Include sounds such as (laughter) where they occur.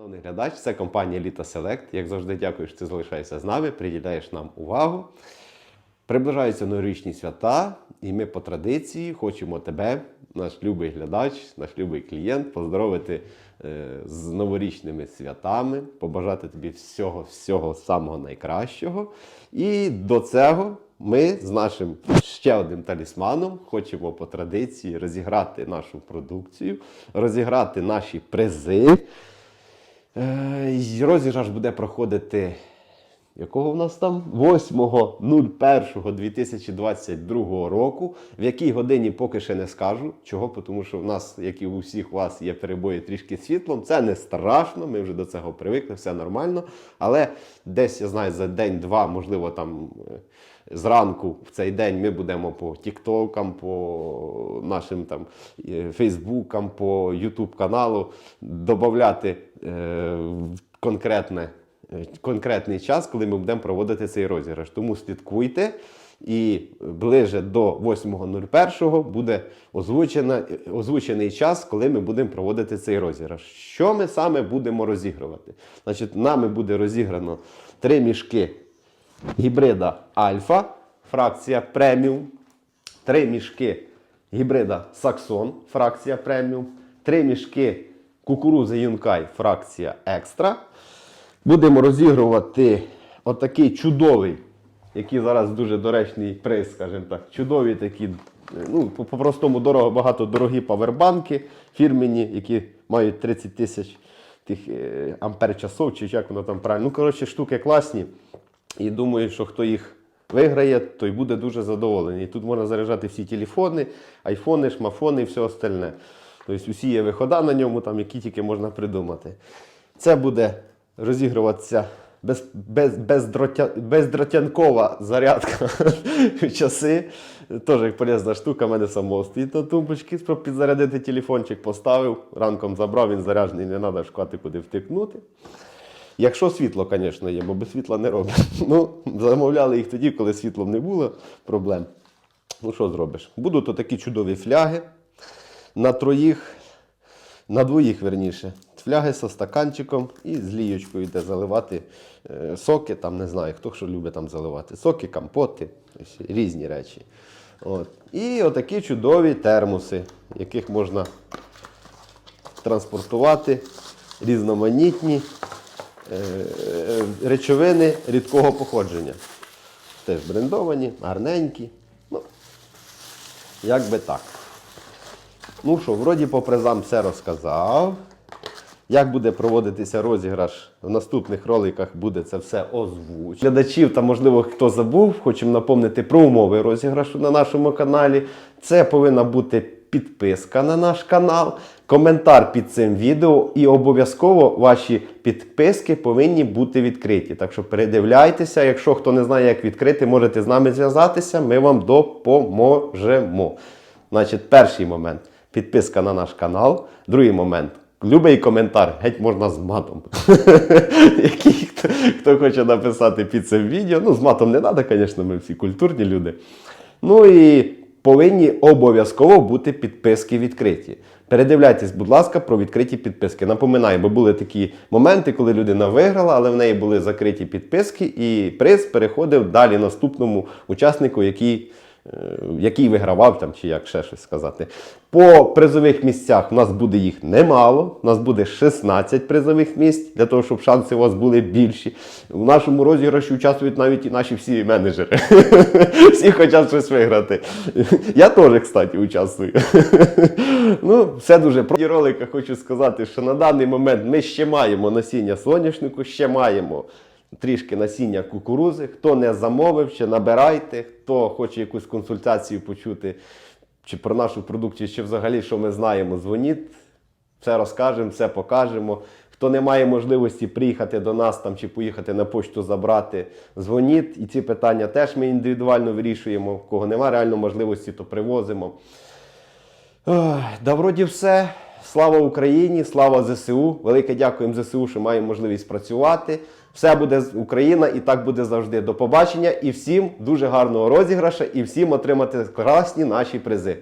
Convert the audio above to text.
Шановний глядач, це компанія Літа Селект. Як завжди, дякую, що ти залишаєшся з нами, приділяєш нам увагу. Приближаються новорічні свята, і ми по традиції хочемо тебе, наш любий глядач, наш любий клієнт, поздоровити е, з новорічними святами, побажати тобі всього, всього самого найкращого. І до цього ми з нашим ще одним талісманом хочемо по традиції розіграти нашу продукцію, розіграти наші призи. Е, Розіграш буде проходити. Якого в нас там? 8.01.2022 року. В якій годині поки ще не скажу. Чого? Тому що в нас, як і у всіх вас, є перебої трішки світлом. Це не страшно, ми вже до цього привикли, все нормально. Але десь, я знаю, за день-два, можливо, там е, зранку в цей день ми будемо по тіктокам, по нашим там е, фейсбукам, по ютуб каналу додати е, конкретне конкретний час, коли ми будемо проводити цей розіграш. Тому слідкуйте. І ближе до 8.01 буде озвучена, озвучений час, коли ми будемо проводити цей розіграш. Що ми саме будемо розігрувати? Значить, нами буде розіграно три мішки гібрида Альфа, фракція преміум, три мішки гібрида Саксон, фракція преміум, три мішки кукурузи Юнкай, фракція екстра. Будемо розігрувати отакий чудовий, який зараз дуже доречний приз, скажімо так. Чудові такі, ну, по- по-простому дорого, багато дорогі павербанки фірмені, які мають 30 тисяч тих е, ампер часов, чи як воно там правильно. Ну, коротше, штуки класні. І думаю, що хто їх виграє, той буде дуже задоволений. Тут можна заряджати всі телефони, айфони, шмафони і все остальне. Тобто усі є вихода на ньому, там, які тільки можна придумати. Це буде розігруватися без, без, бездротя, бездротянкова зарядка (laughs) в часи. Теж полезна штука, в мене самого стоїть на тумбочці, щоб підзарядити телефончик, поставив, ранком забрав, він заряджений, не треба шукати, куди втикнути. Якщо світло, звісно, є, бо без світла не робить. (laughs) Ну, замовляли їх тоді, коли світлом не було проблем. Ну, що зробиш? Будуть такі чудові фляги на троїх, на двоїх, верніше. Фляги зі стаканчиком і з лієчкою йде заливати е, соки, там не знаю, хто що любить там заливати. Соки, компоти, різні речі. От. І отакі чудові термоси, яких можна транспортувати, різноманітні е, е, речовини рідкого походження. Теж брендовані, гарненькі. Ну, як би так. Ну що, вроді по призам все розказав. Як буде проводитися розіграш в наступних роликах, буде це все озвучено. Глядачів та, можливо, хто забув, хочемо напомнити про умови розіграшу на нашому каналі. Це повинна бути підписка на наш канал, коментар під цим відео і обов'язково ваші підписки повинні бути відкриті. Так що передивляйтеся, якщо хто не знає, як відкрити, можете з нами зв'язатися, ми вам допоможемо. Значить, перший момент підписка на наш канал. Другий момент. Любий коментар, геть можна з матом. (laughs) Який хто, хто хоче написати під цим відео. Ну, з матом не треба, звісно, ми всі культурні люди. Ну і повинні обов'язково бути підписки відкриті. Передивляйтесь, будь ласка, про відкриті підписки. Напоминаю, бо були такі моменти, коли людина виграла, але в неї були закриті підписки, і приз переходив далі наступному учаснику, який який вигравав там, чи як ще щось сказати. По призових місцях у нас буде їх немало. У нас буде 16 призових місць, для того, щоб шанси у вас були більші. У нашому розіграші участвують навіть і наші всі менеджери. (laughs) Всі хочуть щось виграти. Я теж, кстати, участвую. (laughs) Ну, все дуже про ролика хочу сказати, що на даний момент ми ще маємо насіння соняшнику, ще маємо трішки насіння кукурузи. Хто не замовив, ще набирайте, хто хоче якусь консультацію почути чи про нашу продукцію, чи взагалі що ми знаємо, дзвоніть. Все розкажемо, все покажемо. Хто не має можливості приїхати до нас там чи поїхати на почту забрати, дзвоніть. І ці питання теж ми індивідуально вирішуємо. Кого немає реально можливості, то привозимо. Да вроді все. Слава Україні, слава ЗСУ. Велике дякуємо ЗСУ, що маємо можливість працювати. Все буде з- Україна і так буде завжди. До побачення. І всім дуже гарного розіграша, і всім отримати класні наші призи.